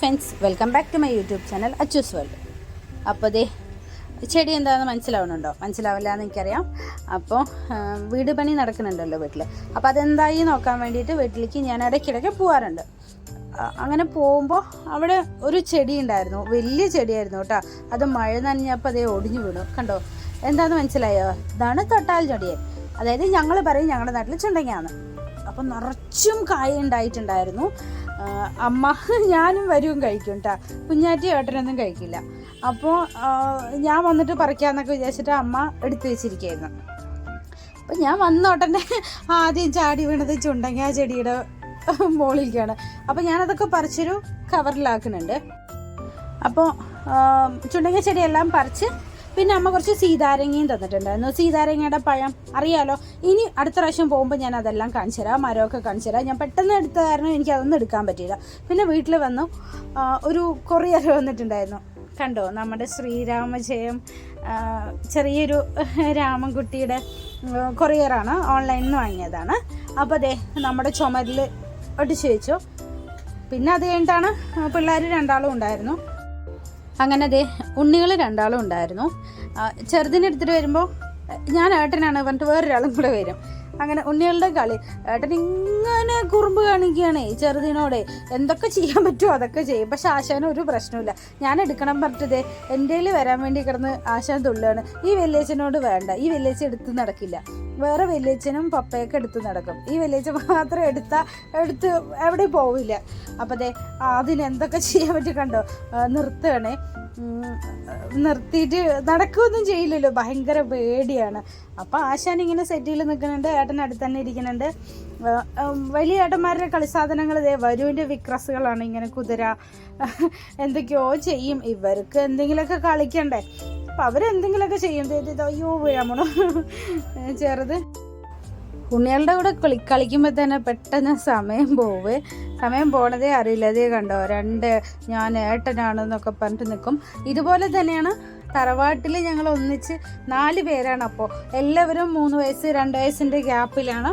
Friends welcome back to my YouTube channel Achoos world അപ്പോൾ ദേ ചെടി എന്താണെന്ന് മനസ്സിലാവുന്നുണ്ടോ? മനസ്സിലാവില്ല എന്ന് എനിക്കറിയാം അപ്പോൾ വീട് പണി നടക്കുന്നുണ്ടല്ലോ വീട്ടിൽ അപ്പോൾ അതെന്തായി നോക്കാൻ വേണ്ടിയിട്ട് വീട്ടിലേക്ക് ഞാൻ ഇടയ്ക്കിടയ്ക്ക് പോകാറുണ്ട് അങ്ങനെ പോകുമ്പോൾ അവിടെ ഒരു ചെടി ഉണ്ടായിരുന്നു. വലിയ ചെടിയായിരുന്നു കേട്ടോ. അത് മഴ നനഞ്ഞപ്പോൾ അതേ ഒടിഞ്ഞു വീണു. കണ്ടോ? എന്താണെന്ന് മനസ്സിലായോ? ഇതാണ് തൊട്ടാൽ ചെടിയെ. അതായത് ഞങ്ങൾ പറയും ഞങ്ങളുടെ നാട്ടിൽ ചുണ്ടങ്ങയാണ് അപ്പം നിറച്ചും കായ ഉണ്ടായിട്ടുണ്ടായിരുന്നു. അമ്മ ഞാനും വരും കഴിക്കും കേട്ടോ കുഞ്ഞാറ്റി ഏട്ടനൊന്നും കഴിക്കില്ല. അപ്പോൾ ഞാൻ വന്നിട്ട് പറിക്കാന്നൊക്കെ വിചാരിച്ചിട്ട് അമ്മ എടുത്തു വെച്ചിരിക്കുകയായിരുന്നു അപ്പം ഞാൻ വന്ന ഉടനെ ആദ്യം ചാടി വീണത് ചുണ്ടങ്ങ ചെടിയുടെ മുകളിലേക്കാണ്. അപ്പോൾ ഞാനതൊക്കെ പറിച്ചൊരു കവറിലാക്കുന്നുണ്ട് അപ്പോൾ ചുണ്ടങ്ങ ചെടിയെല്ലാം പറിച്ച് പിന്നെ അമ്മ കുറച്ച് സീതാരങ്ങയും തന്നിട്ടുണ്ടായിരുന്നു. സീതാരങ്ങയുടെ പഴം അറിയാലോ? ഇനി അടുത്ത പ്രാവശ്യം പോകുമ്പോൾ ഞാൻ അതെല്ലാം കാണിച്ചു തരാം മരമൊക്കെ കാണിച്ചു തരാം. ഞാൻ പെട്ടെന്ന് എടുത്ത കാരണം എനിക്ക് അതൊന്നും എടുക്കാൻ പറ്റിയില്ല. പിന്നെ വീട്ടിൽ വന്നു ഒരു കൊറിയർ വന്നിട്ടുണ്ടായിരുന്നു. കണ്ടോ? നമ്മുടെ ശ്രീരാമജയം ചെറിയൊരു രാമൻകുട്ടിയുടെ കൊറിയറാണ് ഓൺലൈനിൽ നിന്ന് വാങ്ങിയതാണ്. അപ്പോൾ അതെ നമ്മുടെ ചുമരിൽ ഒട്ടിച്ചു വെച്ചു. പിന്നെ അത് കഴിഞ്ഞിട്ടാണ് പിള്ളേർ രണ്ടാളും ഉണ്ടായിരുന്നു. അങ്ങനെ ദേ ഉണ്ണികൾ രണ്ടാളും ഉണ്ടായിരുന്നു. ചെറുതിനെ എടുത്തിട്ട് വരുമ്പോൾ ഞാൻ ഏട്ടനാണ് പറഞ്ഞിട്ട് വേറൊരാളും കൂടെ വരും. അങ്ങനെ ഉണ്ണികളുടെ കളി. ഏട്ടൻ ഇങ്ങനെ കുറുമ്പ് കാണിക്കുകയാണേ ചെറുതിനോടെ. എന്തൊക്കെ ചെയ്യാൻ പറ്റുമോ അതൊക്കെ ചെയ്യും. പക്ഷെ ആശാന് ഒരു പ്രശ്നമില്ല ഞാൻ എടുക്കണം പറഞ്ഞിട്ടേ എന്റെ വരാൻ വേണ്ടി കിടന്ന് ആശാൻ തുള്ളുകയാണ്. ഈ വെല്ലേച്ചനോട് വേണ്ട. ഈ വെല്ലേച്ച എടുത്ത് നടക്കില്ല. വേറെ വലിയച്ഛനും പപ്പയൊക്കെ എടുത്ത് നടക്കും. ഈ വലിയച്ഛൻ മാത്രം എടുത്താൽ എടുത്ത് എവിടെ പോവില്ല. അപ്പോൾ അതെ അതിന് എന്തൊക്കെ ചെയ്യാൻ പറ്റും കണ്ടോ? നിർത്തുകയാണേ. നിർത്തിയിട്ട് നടക്കുകയൊന്നും ചെയ്യില്ലല്ലോ. ഭയങ്കര പേടിയാണ്. അപ്പോൾ ആശാൻ ഇങ്ങനെ സെറ്റിൽ നിൽക്കുന്നുണ്ട്. ഏട്ടൻ അടുത്ത് തന്നെ ഇരിക്കുന്നുണ്ട്. വലിയ ഏട്ടന്മാരുടെ കളിസാധനങ്ങൾ ഇതേ വരുവിന്റെ വിക്രസുകളാണ് ഇങ്ങനെ കുതിര എന്തൊക്കെയോ ചെയ്യും. ഇവർക്ക് എന്തെങ്കിലുമൊക്കെ കളിക്കണ്ടേ? അപ്പം അവരെന്തെങ്കിലുമൊക്കെ ചെയ്യും. അയ്യോ വീഴാമണോ ചെറുത്. ഉണ്ണികളുടെ കൂടെ കളി കളിക്കുമ്പോൾ തന്നെ പെട്ടെന്ന് സമയം പോവേ. സമയം പോണതേ അറിയില്ല. അതേ കണ്ടോ? രണ്ട് ഞാൻ ഏട്ടനാണെന്നൊക്കെ പറഞ്ഞിട്ട് നിൽക്കും ഇതുപോലെ തന്നെയാണ് തറവാട്ടിൽ ഞങ്ങൾ ഒന്നിച്ച് നാല് പേരാണ് അപ്പോൾ എല്ലാവരും മൂന്ന് വയസ്സ് രണ്ട് വയസ്സിന്റെ ഗ്യാപ്പിലാണ്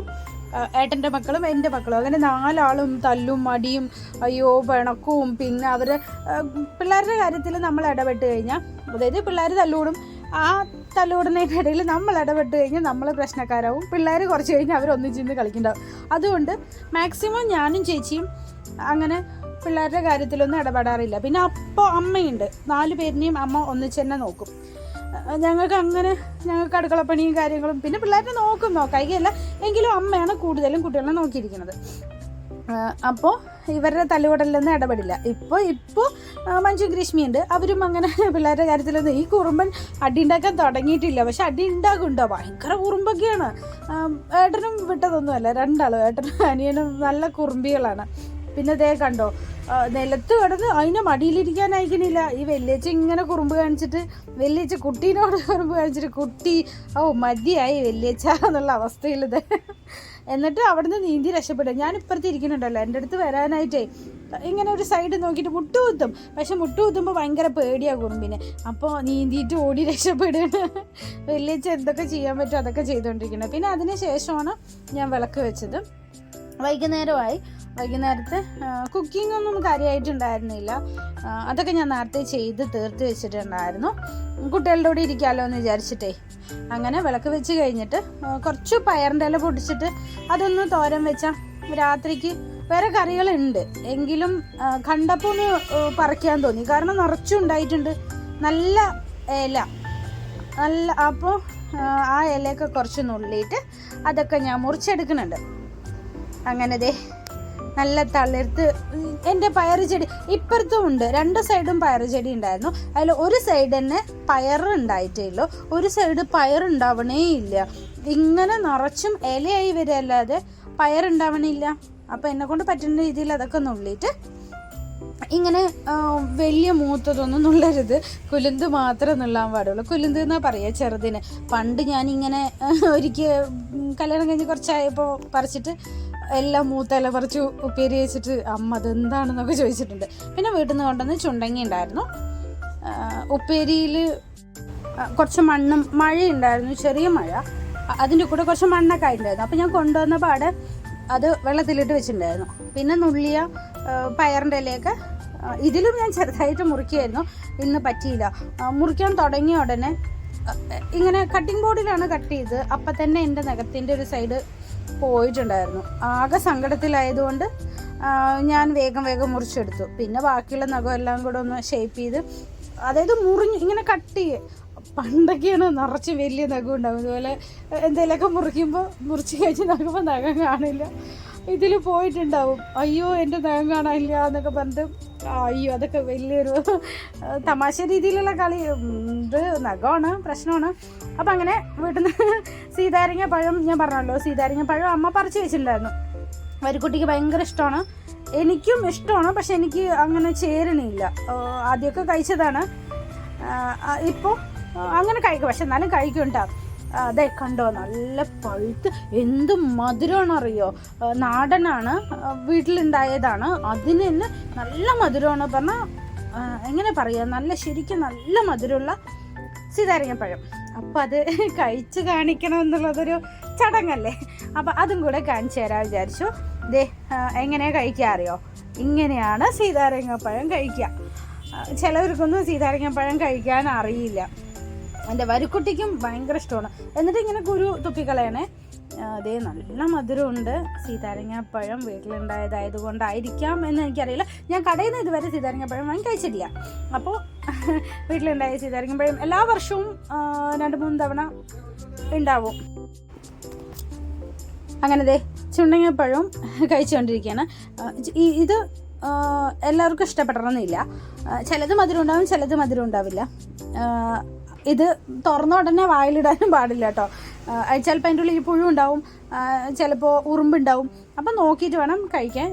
ഏട്ടന്റെ മക്കളും എന്റെ മക്കളും. അങ്ങനെ നാലാളും തല്ലും മടിയും അയ്യോ പിണക്കവും പിന്നെ അവർ പിള്ളേരുടെ കാര്യത്തിൽ നമ്മൾ ഇടപെട്ട് കഴിഞ്ഞാൽ അതായത് പിള്ളേർ തല്ലൂടും ആ തല്ലൂടുന്നതിന്റെ ഇടയിൽ നമ്മൾ ഇടപെട്ട് കഴിഞ്ഞാൽ നമ്മൾ പ്രശ്നക്കാരാവും. പിള്ളേർ കുറച്ച് കഴിഞ്ഞാൽ അവരൊന്നിച്ചിരുന്ന് കളിക്കുന്നുണ്ടാവും. അതുകൊണ്ട് മാക്സിമം ഞാനും ചേച്ചിയും അങ്ങനെ പിള്ളേരുടെ കാര്യത്തിലൊന്നും ഇടപെടാറില്ല. പിന്നെ അപ്പോൾ അമ്മയുണ്ട്. നാല് പേരിനെയും അമ്മ ഒന്നിച്ച് തന്നെ നോക്കും. ഞങ്ങൾക്ക് അങ്ങനെ ഞങ്ങൾക്ക് അടുക്കളപ്പണിയും കാര്യങ്ങളും പിന്നെ പിള്ളേരെ നോക്കും നോക്കായികയല്ല എങ്കിലും അമ്മയാണ് കൂടുതലും കുട്ടികളെ നോക്കിയിരിക്കുന്നത്. അപ്പോൾ ഇവരുടെ തല്ലുകൊടലൊന്നും ഇടപെടില്ല. ഇപ്പോൾ ഇപ്പോൾ മഞ്ജു ഗ്രീഷ്മിയുണ്ട്. അവരും അങ്ങനെ പിള്ളേരുടെ കാര്യത്തിലൊന്നും ഈ കുറുമ്പൻ അടി ഉണ്ടാക്കാൻ തുടങ്ങിയിട്ടില്ല. പക്ഷെ അടി ഉണ്ടാകുണ്ടോ ഭയങ്കര കുറുമ്പൊക്കെയാണ്. ഏട്ടനും വിട്ടതൊന്നുമല്ല. രണ്ടാളും. ഏട്ടനും അനിയനും നല്ല കുറുമ്പികളാണ്. പിന്നെ ദേ കണ്ടോ നിലത്ത് കിടന്ന് അതിനെ മടിയിലിരിക്കാൻ അയക്കണില്ല ഈ വെല്ലേച്ച ഇങ്ങനെ കുറുമ്പ് കാണിച്ചിട്ട് വെല്ലേച്ച കുട്ടീനോട് കുറുമ്പ് കാണിച്ചിട്ട് കുട്ടി ഓ മതിയായി വെല്ലേച്ച എന്നുള്ള അവസ്ഥയിലത് എന്നിട്ട് അവിടുന്ന് നീന്തി രക്ഷപ്പെടുക ഞാൻ ഇപ്പുറത്ത് ഇരിക്കുന്നുണ്ടല്ലോ. എന്റെ അടുത്ത് വരാനായിട്ടേ ഇങ്ങനെ ഒരു സൈഡ് നോക്കിയിട്ട് മുട്ടുകുത്തും. പക്ഷെ മുട്ടു മുട്ടുകുത്തുമ്പോൾ ഭയങ്കര പേടിയാണ് കുറുമ്പിന്. അപ്പോൾ നീന്തിയിട്ട് ഓടി രക്ഷപ്പെടുകയാണ് വെല്ലേച്ച എന്തൊക്കെ ചെയ്യാൻ പറ്റുമോ അതൊക്കെ ചെയ്തുകൊണ്ടിരിക്കുന്നത് പിന്നെ അതിന് ശേഷമാണ് ഞാൻ വിളക്ക് വെച്ചത്. വൈകുന്നേരമായി. വൈകുന്നേരത്തെ കുക്കിംഗ് ഒന്നും കാര്യമായിട്ടുണ്ടായിരുന്നില്ല അതൊക്കെ ഞാൻ നേരത്തെ ചെയ്ത് തീർത്ത് വെച്ചിട്ടുണ്ടായിരുന്നു. കുട്ടികളുടെ കൂടെ ഇരിക്കാമല്ലോ എന്ന് വിചാരിച്ചിട്ടേ. അങ്ങനെ വിളക്ക് വെച്ച് കഴിഞ്ഞിട്ട് കുറച്ച് പയറിന്റെ ഇല പൊടിച്ചിട്ട് അതൊന്ന് തോരൻ വെച്ചാൽ രാത്രിക്ക് വേറെ കറികളുണ്ട്. എങ്കിലും കണ്ടപ്പോൾ ഒന്ന് പറിക്കാൻ തോന്നി. കാരണം നിറച്ചും ഉണ്ടായിട്ടുണ്ട്. നല്ല ഇല. നല്ല അപ്പോൾ ആ ഇലയൊക്കെ കുറച്ച് നുള്ളിയിട്ട് അതൊക്കെ ഞാൻ മുറിച്ചെടുക്കുന്നുണ്ട്. അങ്ങനെ ദേ. നല്ല തളിർത്ത്. എന്റെ പയറ് ചെടി ഇപ്പുറത്തും ഉണ്ട്. രണ്ട് സൈഡും പയറ് ചെടി ഉണ്ടായിരുന്നു. അതിൽ ഒരു സൈഡ് തന്നെ പയർ ഉണ്ടായിട്ടേ ഉള്ളൂ ഒരു സൈഡ് പയർ ഉണ്ടാവണേ ഇല്ല. ഇങ്ങനെ നിറച്ചും ഇലയായി വരികയല്ലാതെ പയറുണ്ടാവണില്ല എന്നെ കൊണ്ട് പറ്റുന്ന രീതിയിൽ അതൊക്കെ നുള്ളിയിട്ട് ഇങ്ങനെ വലിയ മൂത്തതൊന്നും നുള്ളരുത്. കുലുന്ത് മാത്രം നുള്ളാൻ പാടുള്ളൂ. കുലുന്ത് എന്നാ പറയുക ചെറുതിന്. പണ്ട് ഞാനിങ്ങനെ ഒരിക്കൽ കല്യാണം കഴിഞ്ഞ് കുറച്ചായപ്പോൾ പറിച്ചിട്ട് എല്ലാം മൂത്തല പറിച്ച് ഉപ്പേരി വെച്ചിട്ട് അമ്മ അതെന്താണെന്നൊക്കെ ചോദിച്ചിട്ടുണ്ട്. പിന്നെ വീട്ടിൽ നിന്ന് കൊണ്ടുവന്ന് ചുണ്ടങ്ങി ഉണ്ടായിരുന്നു. ഉപ്പേരിയിൽ കുറച്ച് മണ്ണും മഴയുണ്ടായിരുന്നു ചെറിയ മഴ. അതിന്റെ കൂടെ കുറച്ച് മണ്ണൊക്കെ ആയിട്ടുണ്ടായിരുന്നു. അപ്പോൾ ഞാൻ കൊണ്ടുവന്ന പാടെ അത് വെള്ളത്തിലിട്ട് വെച്ചിട്ടുണ്ടായിരുന്നു. പിന്നെ നുള്ളിയ പയറിന്റെ ഇലയൊക്കെ ഇതിലും ഞാൻ ചെറുതായിട്ട് മുറിക്കുമായിരുന്നു ഇന്ന് പറ്റിയില്ല. മുറിക്കാൻ തുടങ്ങിയ ഉടനെ ഇങ്ങനെ കട്ടിംഗ് ബോർഡിലാണ് കട്ട് ചെയ്ത് അപ്പം തന്നെ എന്റെ നഖത്തിന്റെ ഒരു സൈഡ് പോയിട്ടുണ്ടായിരുന്നു. ആകെ സങ്കടത്തിലായതുകൊണ്ട് ഞാൻ വേഗം വേഗം മുറിച്ചെടുത്തു. പിന്നെ ബാക്കിയുള്ള നഖം എല്ലാം കൂടെ ഒന്ന് ഷേപ്പ് ചെയ്ത് അതായത് മുറിഞ്ഞ് ഇങ്ങനെ കട്ട് ചെയ്യേ. പണ്ടൊക്കെയാണ് നിറച്ച് വലിയ നഖം ഉണ്ടാവും അതുപോലെ എന്തെങ്കിലുമൊക്കെ മുറിക്കുമ്പോൾ മുറിച്ച് കഴിച്ച് നോക്കുമ്പോൾ നഖം കാണില്ല. ഇതിൽ പോയിട്ടുണ്ടാവും. അയ്യോ എന്റെ നഖം കാണാനില്ല എന്നൊക്കെ പറഞ്ഞിട്ട് അയ്യോ അതൊക്കെ വലിയൊരു തമാശ രീതിയിലുള്ള കളി. ഇത് നഖമാണ് പ്രശ്നമാണ്. അപ്പം അങ്ങനെ വീട്ടിൽ നിന്ന് സീതാരങ്ങ പഴം ഞാൻ പറഞ്ഞല്ലോ സീതാരങ്ങ പഴം അമ്മ പറിച്ചു വെച്ചിട്ടുണ്ടായിരുന്നു. വരിക്കുട്ടിക്ക് ഭയങ്കര ഇഷ്ടമാണ്. എനിക്കും ഇഷ്ടമാണ് പക്ഷെ എനിക്ക് അങ്ങനെ ചേരണില്ല ആദ്യമൊക്കെ കഴിച്ചതാണ്. ഇപ്പോൾ അങ്ങനെ കഴിക്കും പക്ഷെ എന്നാലും കഴിക്കും കേട്ടോ അതെ കണ്ടോ നല്ല പഴുത്ത് എന്ത് മധുരമാണ് അറിയോ നാടനാണ് വീട്ടിലുണ്ടായതാണ്. അതിന് തന്നെ നല്ല മധുരമാണ് പറഞ്ഞാൽ എങ്ങനെ പറയുക നല്ല ശരിക്കും നല്ല മധുരമുള്ള സീതാരങ്ങപ്പഴം അപ്പം അത് കഴിച്ച് കാണിക്കണം എന്നുള്ളതൊരു ചടങ്ങല്ലേ? അപ്പം അതും കൂടെ കാണിച്ചു തരാൻ വിചാരിച്ചു. ദേ എങ്ങനെയാണ് കഴിക്കുക അറിയോ? ഇങ്ങനെയാണ് സീതാരങ്ങപ്പഴം കഴിക്കുക. ചിലവർക്കൊന്നും സീതാരങ്ങപ്പഴം കഴിക്കാൻ അറിയില്ല. എന്റെ വരിക്കുട്ടിക്കും ഭയങ്കര ഇഷ്ടമാണ്. എന്നിട്ട് ഇങ്ങനെ കുരു തുപ്പിക്കളയണേ. അതേ നല്ല മധുരമുണ്ട്. സീതാരങ്ങാപ്പഴം വീട്ടിലുണ്ടായതായത് കൊണ്ടായിരിക്കാം എന്ന് എനിക്കറിയില്ല. ഞാൻ കടയിൽ നിന്ന് ഇതുവരെ സീതാരങ്ങാപ്പഴം വാങ്ങി കഴിച്ചിട്ടില്ല. അപ്പോൾ വീട്ടിലുണ്ടായ സീതാരങ്ങാപ്പഴം എല്ലാ വർഷവും രണ്ട് മൂന്ന് തവണ ഉണ്ടാവും. അങ്ങനെ ദേ ചുണ്ടങ്ങപ്പഴവും കഴിച്ചുകൊണ്ടിരിക്കുകയാണ്. ഇത് എല്ലാവർക്കും ഇഷ്ടപ്പെടണമെന്നില്ല. ചിലത് മധുരം ഉണ്ടാവും ചിലത് മധുരം ഉണ്ടാവില്ല ഇത് തുറന്ന ഉടനെ വായിലിടാനും പാടില്ല കേട്ടോ. ചിലപ്പോൾ അതിന്റെ ഉള്ളിൽ പുഴു ഉണ്ടാവും. ചിലപ്പോൾ ഉറുമ്പുണ്ടാവും അപ്പം നോക്കിയിട്ട് വേണം കഴിക്കാൻ.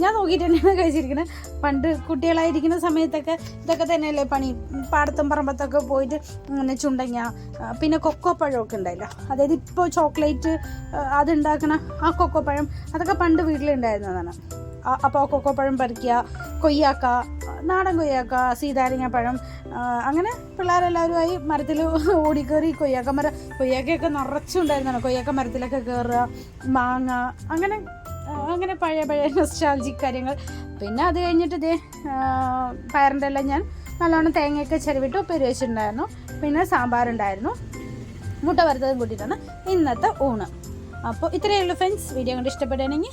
ഞാൻ നോക്കിയിട്ട് തന്നെയാണ് കഴിച്ചിരിക്കുന്നത്. പണ്ട് കുട്ടികളായിരിക്കുന്ന സമയത്തൊക്കെ ഇതൊക്കെ തന്നെയല്ലേ പണി. പാടത്തും പറമ്പത്തൊക്കെ പോയിട്ട് ഇങ്ങനെ ചുണ്ടങ്ങ പിന്നെ കൊക്കോ പഴമൊക്കെ ഉണ്ടായില്ല. അതായത് ഇപ്പോൾ ചോക്ലേറ്റ് അതുണ്ടാക്കണ ആ കൊക്കോ പഴം അതൊക്കെ പണ്ട് വീട്ടിലുണ്ടായിരുന്നതാണ്. അപ്പോൾ കൊക്കോപ്പഴം പറിക്കുക കൊയ്യാക്ക നാടൻ കൊയ്യാക്ക സീതാരങ്ങ പഴം അങ്ങനെ പിള്ളേരെല്ലാവരുമായി മരത്തിൽ ഓടിക്കയറി കൊയ്യാക്ക മരം കൊയ്യാക്കയൊക്കെ നിറച്ചുണ്ടായിരുന്നാണ് കൊയ്യാക്ക മരത്തിലൊക്കെ കയറുക മാങ്ങ അങ്ങനെ അങ്ങനെ പഴയ പഴയ നൊസ്റ്റാൾജിക് കാര്യങ്ങൾ. പിന്നെ അത് കഴിഞ്ഞിട്ട് ഇതേ പയറിന്റെ എല്ലാം ഞാൻ നല്ലോണം തേങ്ങയൊക്കെ ചെരുവിട്ട് ഉപ്പേരി വെച്ചിട്ടുണ്ടായിരുന്നു. പിന്നെ സാമ്പാറുണ്ടായിരുന്നു. മുട്ട വറുത്തതും കൂട്ടിയിട്ടാണ് ഇന്നത്തെ ഊണ്. അപ്പോൾ ഇത്രയേ ഉള്ളൂ ഫ്രണ്ട്സ് വീഡിയോ കണ്ട് ഇഷ്ടപ്പെടുകയാണെങ്കിൽ